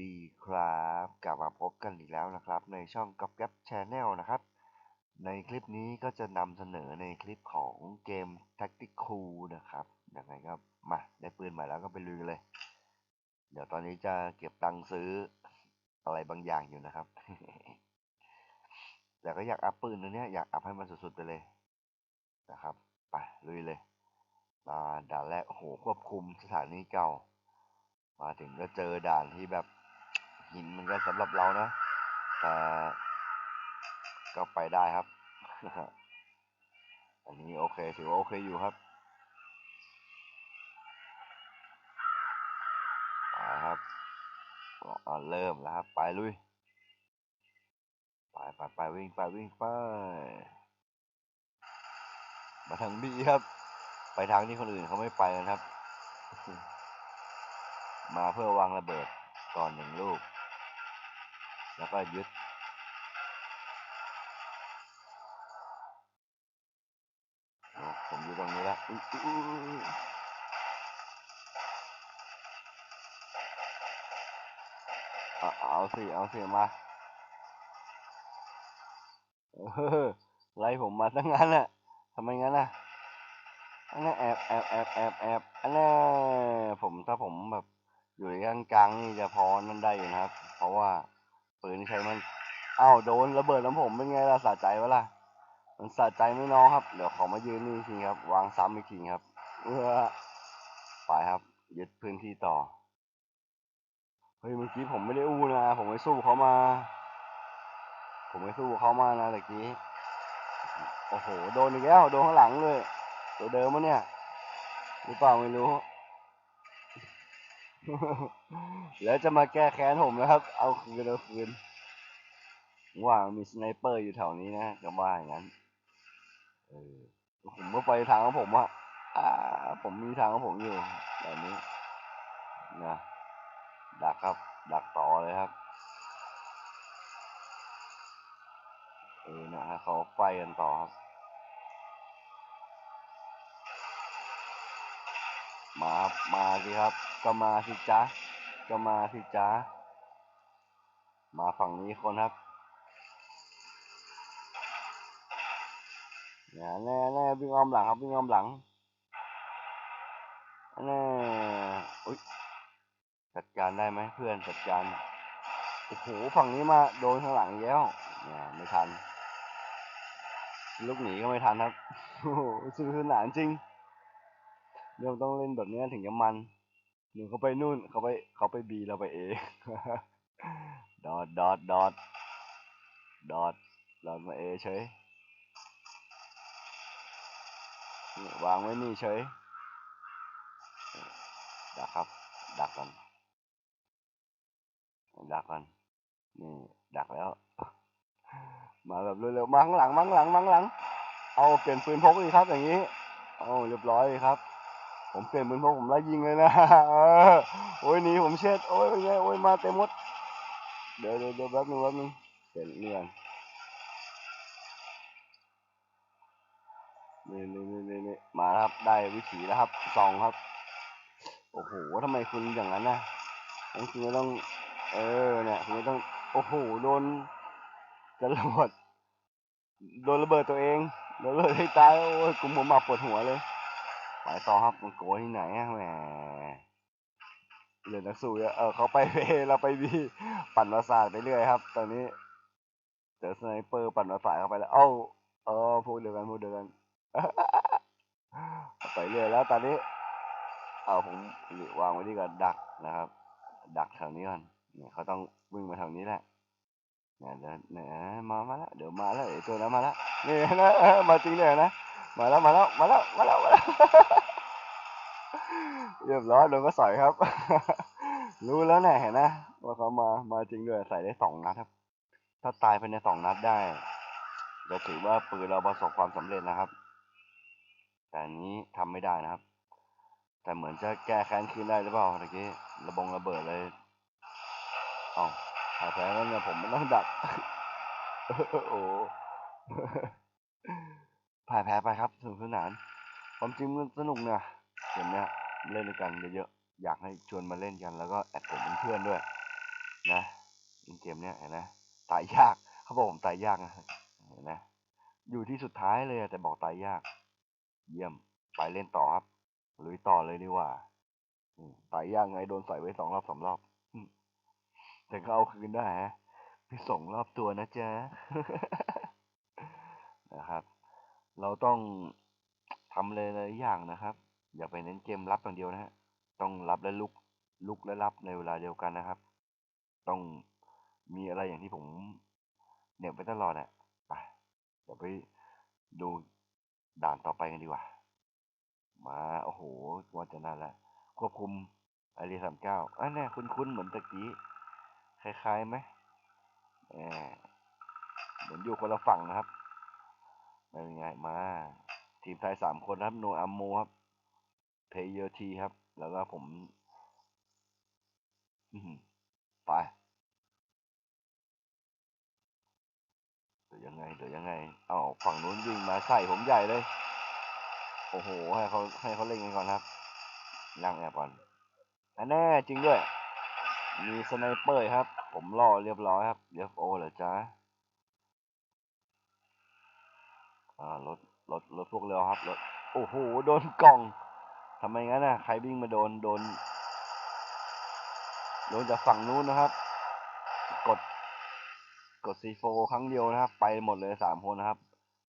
ดีครับกลับมาพบกันอีกแล้วนะครับ ในช่องกับแก๊ปชแนลนะครับ ในคลิปนี้ก็จะนำเสนอในคลิปของเกม Tactical นะครับยังไงก็มาได้ปืนใหม่แล้วก็ไปลุยเลย เดี๋ยวตอนนี้จะเก็บตังค์ซื้ออะไรบางอย่างอยู่นะครับ แต่ก็อยากอัพปืนตัวนี้อยากอัพให้มันสุดๆไปเลยนะครับไปลุยเลยมาด่านแรกโหควบคุมสถานีเก่า มาถึงก็เจอด่านที่แบบ หินเหมันก็สำหรับเรานะแต่ก็ไปได้ครับ อันนี้โอเคถือว่าโอเคอยู่ครับไปครับอ่าเริ่มแล้วครับ ไปลุย ไปไปไปวิ่งไปวิ่งไป มาทางบีครับ ไปทางที่คนอื่นเขาไม่ไปกันครับ มาเพื่อวางระเบิดก่อนหนึ่งลูก แล้วก็ยึดโอ้ผมอยู่ตรงนี้แล้วอุ๊ยอุ๊ยอุ๊ยอุ๊ยเอาสิ เอาสิ มาเออไล่ผมมาตั้งงั้นน่ะทำไมงั้นน่ะอันนั้นแอบแอบแอบแอบแอบอันนั้นผมถ้าผมแบบอยู่กลางกลางๆนี่จะพอนั่นได้อยู่นะครับ เพราะว่า ปืนใช้มันอ้าวโดนระเบิดน้ำผมเป็นไงล่ะสะใจวะล่ะ มันสะใจไม่น้องครับ เดี๋ยวขอมายืนนี่ทีครับ วางซ้ำอีกทีครับเออไปครับ ยึดพื้นที่ต่อ เฮ้ยเมื่อกี้ผมไม่ได้อู้นะ ผมไม่สู้เขามา ผมไม่สู้เขามานะตะกี้ โอ้โห โดนอีกแล้ว โดนข้างหลังเลย ตัวเดิมมะเนี่ย หรือเปล่าไม่รู้ แล้วจะมาแก้แค้นผมนะครับ เอาคืนเอาคืนว่ามีสไนเปอร์อยู่แถวนี้นะก็ว่าอย่างนั้น เออ ผมก็ไปทางของผมอะอ่า ผมมีทางของผมอยู่แบบนี้นะดักครับ ดักต่อเลยครับ เออนะฮะเขาไฟกันต่อครับ มาครับมาสิครับ ก็มาสิจ๊ะก็มาสิจ๊ะมาฝั่งนี้คนครับแน่แน่แน่วิ่งอ้อมหลังครับวิ่งอ้อมหลังแน่อุ้ยจัดการได้ไหมเพื่อนจัดการโอ้โหฝั่งนี้มาโดนข้างหลังแล้วเนี่ยไม่ทัน ลูกหนีก็ไม่ทันครับโอ้โหสนุกสนานจริง เรื่องต้องเล่นแบบนี้ถึงจะมันหนึ่งเขาไปนู่นเขาไปเขาไปบีเราไปเอดอทดอทดอทดอทเรามาเอเฉยวางไว้นี่เฉยดักครับ ดักกัน ดักกัน นี่ ดักแล้ว มาแบบเร็วๆมาข้างหลังมาข้างหลังมาข้างหลัง เอาเปลี่ยนปืนพกอีกครับ อย่างนี้ เอาเรียบร้อยครับ ผมเปลี่ยนปืนพกผมไล่ยิงเลยนะโอ้ยหนีผมเช็ดโอ้ยเป็นไงโอ้ยมาเต็มหมดเดี๋ยวเดี๋ยวเดี๋ยวแป๊บนึงแป๊บนึงเปลี่ยนเรื่องนี่นี่นี่นี่นี่มาแล้วครับได้วิถีแล้วครับสองครับ โอ้โหทำไมคุณอย่างนั้นนะคือไม่ต้อง เออเนี่ยคุณไม่ต้อง โอ้โหโดนจรวดโดนระเบิดตัวเองโดนระเบิดให้ตายโอ้ยกลุ่มผมมาปวดหัวเลย ไปต่อครับมันโกที่ไหนอะแหมเรียนนักสู้เยอะเออเขาไปเอเราไปบีปั่นประสาทไปเรื่อยครับ ตอนนี้เจอสไนเปอร์ปั่นประสาทเข้าไปแล้ว เอ้าเออพูดเดียวกันพูดเดียวกันไปเรื่อยแล้วตอนนี้ เอาผมวางไว้ที่กับดักนะครับ ดักแถวนี้ก่อนเนี่ยเขาต้องวิ่งมาแถวนี้แหละเนี่ยเดี๋ยวเนี่ยมามาแล้วเดี๋ยวมาแล้วไอ้ตัวนั้นมาแล้วนี่นะมาจริงเลยนะ มาแล้วมาแล้วมาแล้วมาแล้วมาแล้วเรียบร้อยโดนก็ใสอยครับ รู้แล้วเนี่ยเห็นนะว่าเขามามาจริงด้วยใส่ได้สองนัดครับ ถ้าตายภายในสองนัดได้จะถือว่าปืนเราประสบความสำเร็จนะครับ แต่อันนี้ทำไม่ได้นะครับ แต่เหมือนจะแก้แค้นคืนได้หรือเปล่าตะกี้ระบงระเบิดเลยเอ๋อหาแพ้แล้วเนี่ยผมมันต้องดักโอ้ โหพ่ายแพ้ไปครับสนุกสนานความจริงมันสนุกเนี่ยเกมเนี้ยเล่นด้วยกันเยอะๆอยากให้ชวนมาเล่นกัน แล้วก็แอดผมเป็นเพื่อนด้วย นะเกมเนี้ยเห็นไหมตายยากเขาบอกผมตายยากนะเห็นไหมอยู่ที่สุดท้ายเลยแต่บอกตายยาก เยี่ยมไปเล่นต่อครับลุยต่อเลยดีกว่าตายยากไงโดนใส่ไว้สองรอบสามรอบแต่ก็เอาคืนได้ฮะไปส่งรอบตัวนะจ๊ะนะครับ เราต้องทำเลยหลายอย่างนะครับ อย่าไปเน้นเกมรับอย่างเดียวนะฮะต้องรับและลุกลุกและรับในเวลาเดียวกันนะครับ ต้องมีอะไรอย่างที่ผมเหน็บไปตลอดอะไปเดี๋ยวไปดูด่านต่อไปกันดีกว่า มาโอ้โหว่าจะนานละควบคุมไอรีสามเก้าอันนี้คุ้นๆเหมือนตะกี้คล้ายๆไหมเออเหมือนอยู่คนละฝั่งนะครับ เป็นไงมา ทีมไทยสามคนครับโนอัมโมครับเพย์เยอร์ทีครับ แล้วก็ผมไปเดี๋ยวยังไงเดี๋ยวยังไงเอาฝั่งนู้นวิ่งมาใส่ผมใหญ่เลย โอ้โห ให้เขาให้เขาเล่นกันก่อนครับนั่งแอบก่อนอันแน่จริงด้วย มีสไนเปอร์ครับ ผมล่อเรียบร้อยครับเรียบโอเหรอจ๊ะ อ่ารถรถรถพวกเรือครับรถโอ้โหโดนกล่องทำไมงั้นน่ะใครวิ่งมาโดนโดนโดนจากฝั่งนู้นนะครับ กดกดซีโฟครั้งเดียวนะครับ ไปหมดเลยสามคนนะครับ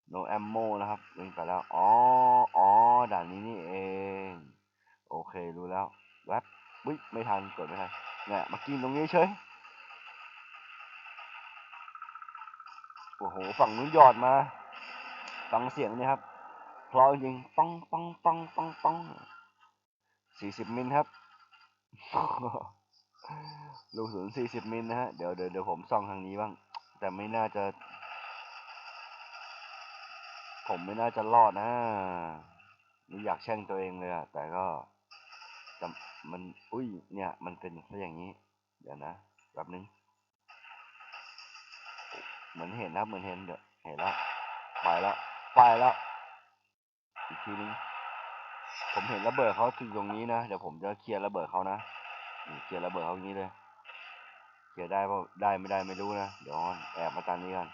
โนแอมโมนะครับวิ่งไปแล้วอ๋ออ๋อด่านนี้นี่เอง โอเครู้แล้วแวบวิไม่ทันกดไม่ทันเนี่ยมากินตรงนี้เฉยโอ้โห ฝั่งนู้นหยอดมา ฟังเสียงนี่ครับพราะจริงป้องป้องป้องป้องป้องสี่สิบมิลครับลูกศูนย์สี่สิบมิลนะฮะเดี๋ยวเดี๋ยวเดี๋ยวผมส่องทางนี้บ้าง แต่ไม่น่าจะ ผมไม่น่าจะรอดนะนี่อยากแช่งตัวเองเลยอะแต่ก็จะมันอุ้ยเนี่ย มันเป็นซะอย่างนี้ เดี๋ยวนะแป๊บนึงเหมือนเห็นนะเหมือนเห็นเดี๋ยวเห็นแล้วไปแล้ว ไปแล้ว อีกทีนึงผมเห็นระเบิดเขาถึงตรงนี้นะ เดี๋ยวผมจะเคลียร์ระเบิดเขานะเคลียร์ระเบิดเขาอย่างนี้เลย เคลียร์ได้เปล่าได้ไม่ได้ไม่รู้นะ เดี๋ยวแอบมาตามนี้กัน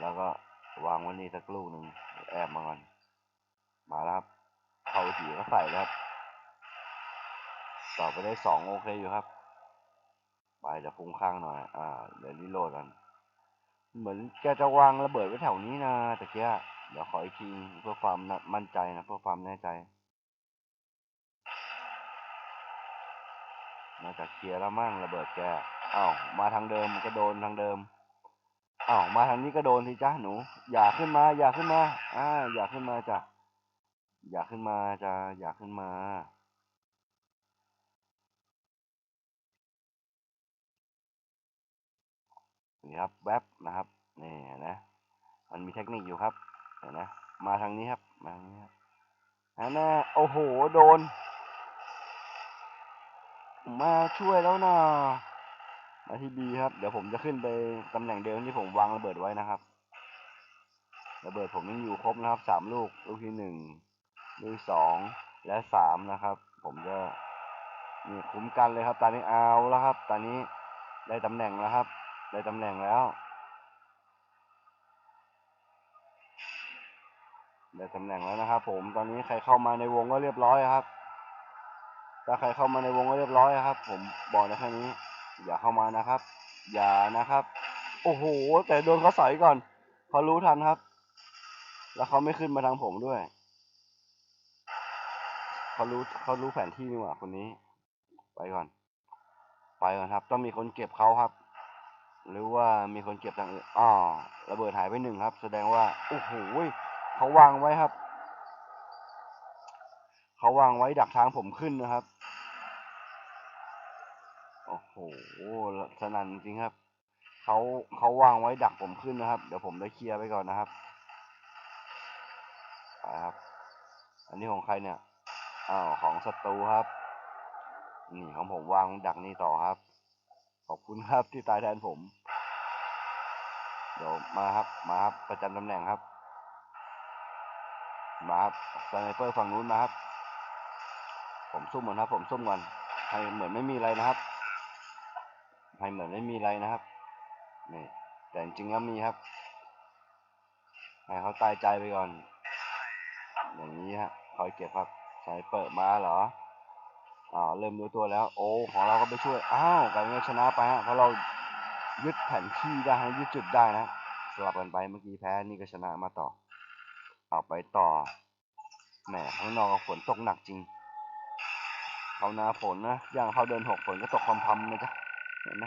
แล้วก็วางไว้นี่สักลูกหนึ่งแอบมาก่อน มาแล้วครับเขาถีก็ใส่แล้วครับต่อไปได้สองโอเคอยู่ครับ ไปจะฟุ้งข้างหน่อย อ่า เดี๋ยวรีโหลดกัน เหมือนแกจะวางระเบิดไว้แถวนี้นะแตะเกียเดี๋ยวขออีกทีเพื่อความมั่นใจนะเพื่อความแน่ใจน่าจะเคลียร์แล้วมั่งระเบิดแกอ้าวมาทางเดิมก็โดนทางเดิมอ้าวมาทางนี้ก็โดนสิจ้าหนู อย่าขึ้นมา อย่าขึ้นมา อ่า อย่าขึ้นมาจ้ะอย่าขึ้นมาจ้ะอย่าขึ้นมา นี่ครับแวบนะครับนี่นะมันมีเทคนิคอยู่ครับเห็นนะมาทางนี้ครับมาทางนี้ครับนะ โอ้โห โดน มาช่วยแล้วนะมาที่บีครับ เดี๋ยวผมจะขึ้นไปตำแหน่งเดิมที่ผมวางระเบิดไว้นะครับระเบิดผมยังอยู่ครบนะครับสามลูก ลูกที่หนึ่งลูกที่สองและสามนะครับ ผมจะนี่คุ้มกันเลยครับ ตอนนี้เอาแล้วครับ ตอนนี้ได้ตำแหน่งแล้วครับ ได้ตำแหน่งแล้วได้ตำแหน่งแล้วนะครับผมตอนนี้ใครเข้ามาในวงก็เรียบร้อยครับ ถ้าใครเข้ามาในวงก็เรียบร้อยครับ ผมบอกในแค่นี้ อย่าเข้ามานะครับ อย่านะครับ โอ้โห แต่โดนเขาใสอยก่อนเขารู้ทันครับ แล้วเขาไม่ขึ้นมาทางผมด้วยเขารู้เขารู้แผนที่นี่หว่าคนนี้ ไปก่อน ไปก่อนครับ ต้องมีคนเก็บเขาครับ หรือว่ามีคนเก็บทางอื่นอ๋อระเบิดหายไปหนึ่งครับ แสดงว่า โอ้โหเขาวางไว้ครับ เขาวางไว้ดักทางผมขึ้นนะครับ โอ้โหสนั่นจริงครับ เขาเขาวางไว้ดักผมขึ้นนะครับ เดี๋ยวผมได้เคลียร์ไปก่อนนะครับไปครับ อันนี้ของใครเนี่ย อ้าว ของศัตรูครับ นี่ของผมวางดักนี่ต่อครับ ขอบคุณครับที่ตายแทนผม เดี๋ยวมาครับ มาครับ ประจำตำแหน่งครับ มาครับสไนเปอร์ฝั่งนู้นมาครับ ผมซุ่มก่อนครับ ผมซุ่มก่อนให้เหมือนไม่มีอะไรนะครับให้เหมือนไม่มีอะไรนะครับ นี่ แต่จริงๆแล้วมีครับให้เขาตายใจไปก่อน อย่างนี้ฮะคอยเก็บครับใช้เปิดมาเหรอ อ่าเริ่มรู้ตัวแล้ว โอ้ของเราก็ไปช่วย อ้าวกลายเป็นชนะไปฮะเพราะเรายึดแผนที่ได้ยึดจุดได้นะ สลับกันไปเมื่อกี้แพ้นี่ก็ชนะมาต่อ เอาไปต่อแหมข้างนอกฝนตกหนักจริงเขาหน้าฝนนะอย่างเขาเดินหกฝนก็ตกพรำๆนะจ๊ะเห็นไหม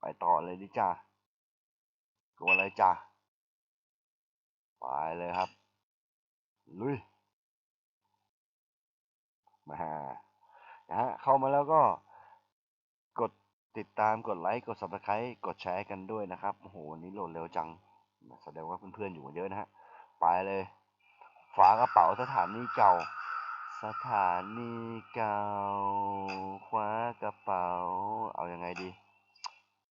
ไปต่อเลยดิจ้ากลัวอะไรจ้าไปเลยครับ ลุย มา นะฮะเข้ามาแล้วก็กดติดตามกดไลค์กด subscribe กดแชร์กันด้วยนะครับโอ้โหวันนี้โหลดเร็วจังแสดงว่าเพื่อนๆอยู่กันเยอะนะฮะไปเลย ฝากระเป๋าสถานีเก่า สถานีเก่าคว้ากระเป๋า เอายังไงดี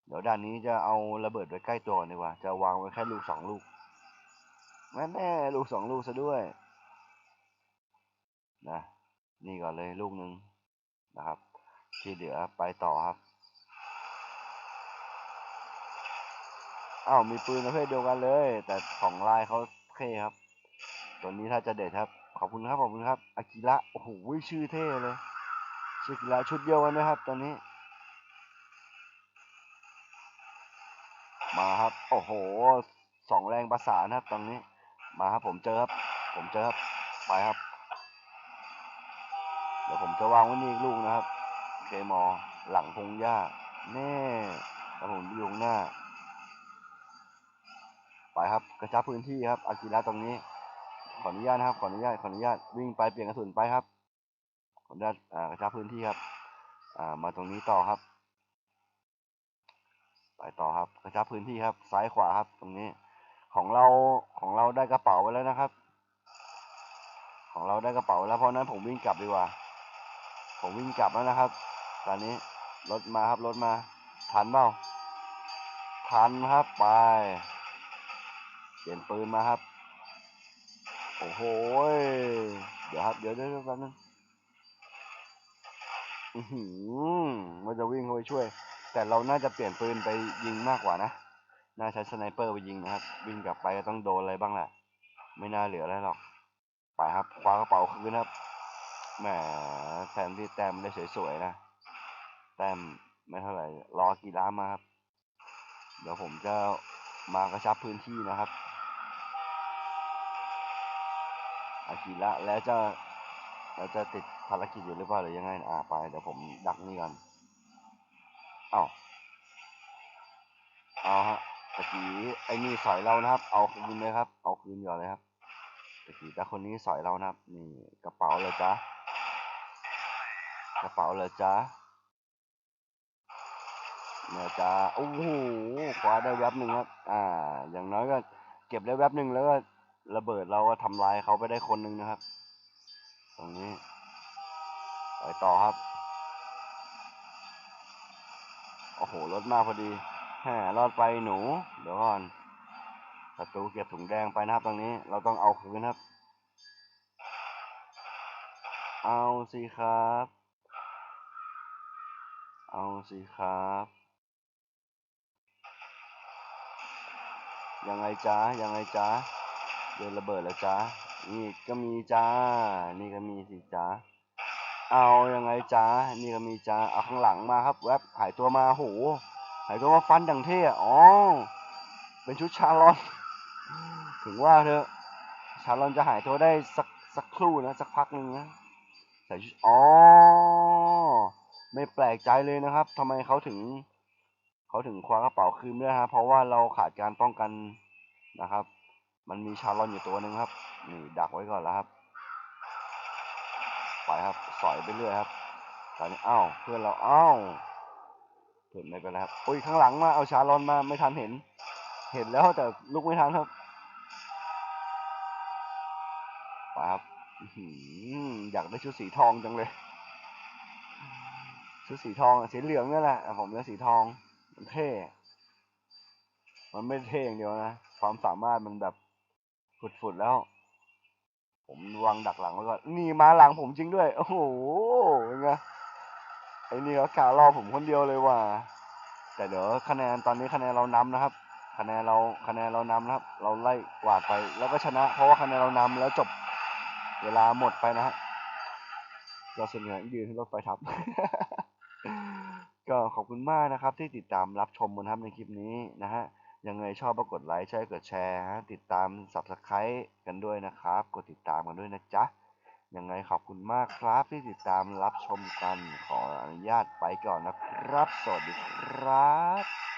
เดี๋ยวด้านนี้จะเอาระเบิดไว้ใกล้ตัวดีกว่า จะวางไว้แค่ลูกสองลูกแม่แน่ลูกสองลูกซะด้วยนะนี่ก่อนเลยลูกหนึ่ง นะครับ ที่เหลือไปต่อครับอ้าวมีปืนประเภทเดียวกันเลย แต่ของลายเขาเท่ครับ ตัวนี้ถ้าจะเด็ดครับ ขอบคุณครับขอบคุณครับอากิระโอ้โหชื่อเท่เลยชื่ออากิระชุดเดียวกันนะครับตอนนี้ มาครับ โอ้โหสองแรงประสานครับตรงนี้ มาครับผมเจอครับ ผมเจอครับไปครับ เดี๋ยวผมจะวางไว้นี่อีกลูกนะครับเคมอหลังพงหญ้า แน่แล้วผมอยู่ข้างหน้า ไปครับ กระชับพื้นที่ครับ อากิระตรงนี้ ขออนุญาตนะครับ ขออนุญาต ขออนุญาต วิ่งไปเปลี่ยนกระสุนไปครับ ขออนุญาตอ่ากระชับพื้นที่ครับ อ่า มาตรงนี้ต่อครับ ไปต่อครับ กระชับพื้นที่ครับ ซ้ายขวาครับ ตรงนี้ ของเรา ของเราได้กระเป๋าไว้แล้วนะครับ ของเราได้กระเป๋าแล้ว เพราะนั้นผมวิ่งกลับดีกว่า ผมวิ่งกลับแล้วนะครับ ตอนนี้รถมาครับรถมาทันเปล่าทันครับไป เปลี่ยนปืนมาครับ โอ้โหเดี๋ยวครับเดี๋ยวเดี๋ยวแป๊บนึงอือหือมันจะวิ่งเข้าไปช่วย แต่เราน่าจะเปลี่ยนปืนไปยิงมากกว่านะน่าใช้สไนเปอร์ไปยิงนะครับ วิ่งกลับไปก็ต้องโดนอะไรบ้างแหละ ไม่น่าเหลืออะไรหรอก ไปครับคว้ากระเป๋าคืนครับ แหมแทนที่แต้มได้สวยๆนะ แต้มไม่เท่าไหร่ รอกีฬามาครับ เดี๋ยวผมจะมากระชับพื้นที่นะครับ อากิระแล้วจะแล้วจะติดภารกิจอยู่หรือเปล่าหรือยังไง อ่าไป เดี๋ยวผมดักนี่ก่อนเอ้าเอาฮะตะกี้ไอ้นี่สอยเรานะครับ เอาคืนเลยครับ เอาคืนก่อนเลยครับตะกี้แต่คนนี้สอยเรานะครับ นี่กระเป๋าเลยจ้า กระเป๋าเลยจ้าเนี่ยจ้าโอ้โหคว้าได้แวบหนึ่งครับ อ่า อย่างน้อยก็เก็บได้แวบหนึ่งแล้วก็ระเบิดเราก็ทำลายเขาไปได้คนหนึ่งนะครับ ตรงนี้ไปต่อครับ โอ้โห รถมาพอดีแหมรอดไปหนู เดี๋ยวก่อนศัตรูเก็บถุงแดงไปนะครับตรงนี้ เราต้องเอาคืนครับ เอาสิครับ เอาสิครับ ยังไงจ้ายังไงจ้าเดินระเบิดแล้วจ้านี่ก็มีจ้า นี่ก็มีสิจ้าเอายังไงจ้านี่ก็มีจ้าเอาข้างหลังมาครับแวบหายตัวมาโหหายตัวมาฟันดังเท่อ๋อเป็นชุดชาลอนถึงว่าเธอะชาลอนจะหายตัวได้สักสักครู่นะสักพักหนึ่งนะใส่ชุดอ๋อ ไม่แปลกใจเลยนะครับทำไมเขาถึงเขาถึงคว้ากระเป๋าคืนไม่ได้ฮะเพราะว่าเราขาดการป้องกันนะครับ มันมีชาลอนอยู่ตัวหนึ่งครับนี่ดักไว้ก่อนแล้วครับไปครับสอยไปเรื่อยครับตอนนี้อ้าวเพื่อนเราอ้าวเพื่อนไม่เป็นไรครับโอ้ยข้างหลังมาเอาชาลอนมาไม่ทันเห็น เห็นแล้วแต่ลุกไม่ทันครับไปครับอยากได้ชุดสีทองจังเลย ชุดสีทองอะสีเหลืองนี่แหละผมเลือกสีทองมันเท่มันไม่เท่อย่างเดียวนะความสามารถมันแบบฝุดๆแล้ว ผมวางดักหลังไว้ก่อนนี่มาหลังผมจริงด้วย โอ้โหเป็นไงไอ้นี่ก็กล่ารอผมคนเดียวเลยว่ะแต่เดี๋ยวคะแนนตอนนี้คะแนนเรานำนะครับ คะแนนเราคะแนนเรานำนะครับ เราไล่กวาดไป แล้วก็ชนะ เพราะว่าคะแนนเรานำแล้วจบเวลาหมดไปนะฮะเราเสนอยืนให้รถไฟทับ ก็ขอบคุณมากนะครับที่ติดตามรับชมนะครับในคลิปนี้นะฮะยังไงชอบก็กดไลค์ใช่กดแชร์ฮะติดตาม subscribe กันด้วยนะครับ กดติดตามกันด้วยนะจ๊ะยังไงขอบคุณมากครับที่ติดตามรับชมกันขออนุญาตไปก่อนนะครับ สวัสดีครับ